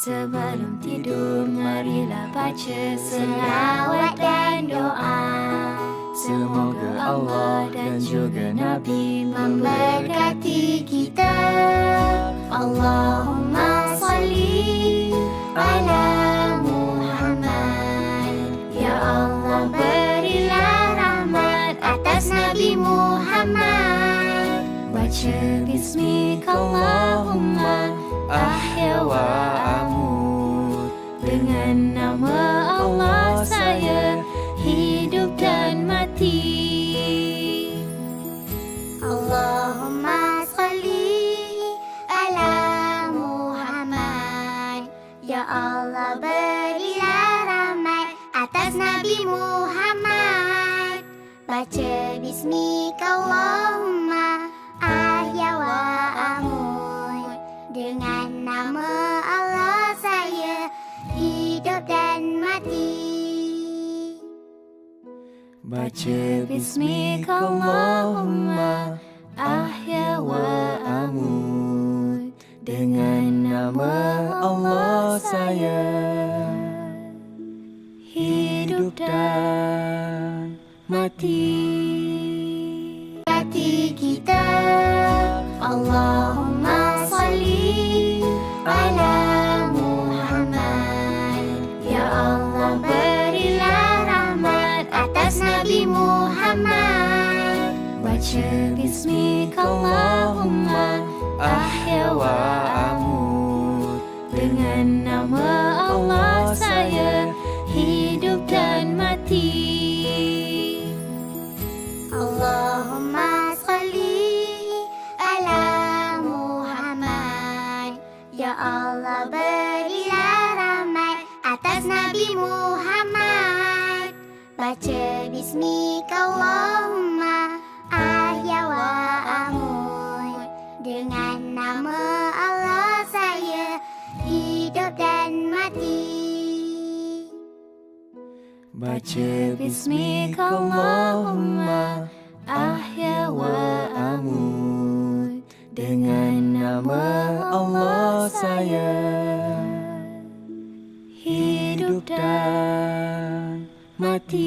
Sebelum tidur marilah baca selawat dan doa. Semoga Allah dan juga Nabi memberkati kita. Allahumma salli ala Muhammad. Ya Allah berilah rahmat atas Nabi Muhammad. Baca bismika Allahumma ahya wa amut Dengan nama Allah saya hidup dan mati. Allahumma salli ala Muhammad. Ya Allah berilah rahmat atas Nabi Muhammad. Baca bismika Allahumma Baca bismika Allahumma ahya wa amut Dengan nama Allah saya. Hidup dan mati. Hati kita. Allahumma salli ala Nabi Muhammad. Baca bismika Allahumma ahya wa amut Dengan nama Allah saya hidup dan mati. Allahumma salli ala Muhammad. Ya Allah berilah rahmat atas Nabi Muhammad Baca bismika Allahumma ahya wa amut Dengan nama Allah saya hidup dan mati. Baca bismika Allahumma ahya wa amut Dengan nama Allah saya Hidup dan মাটি।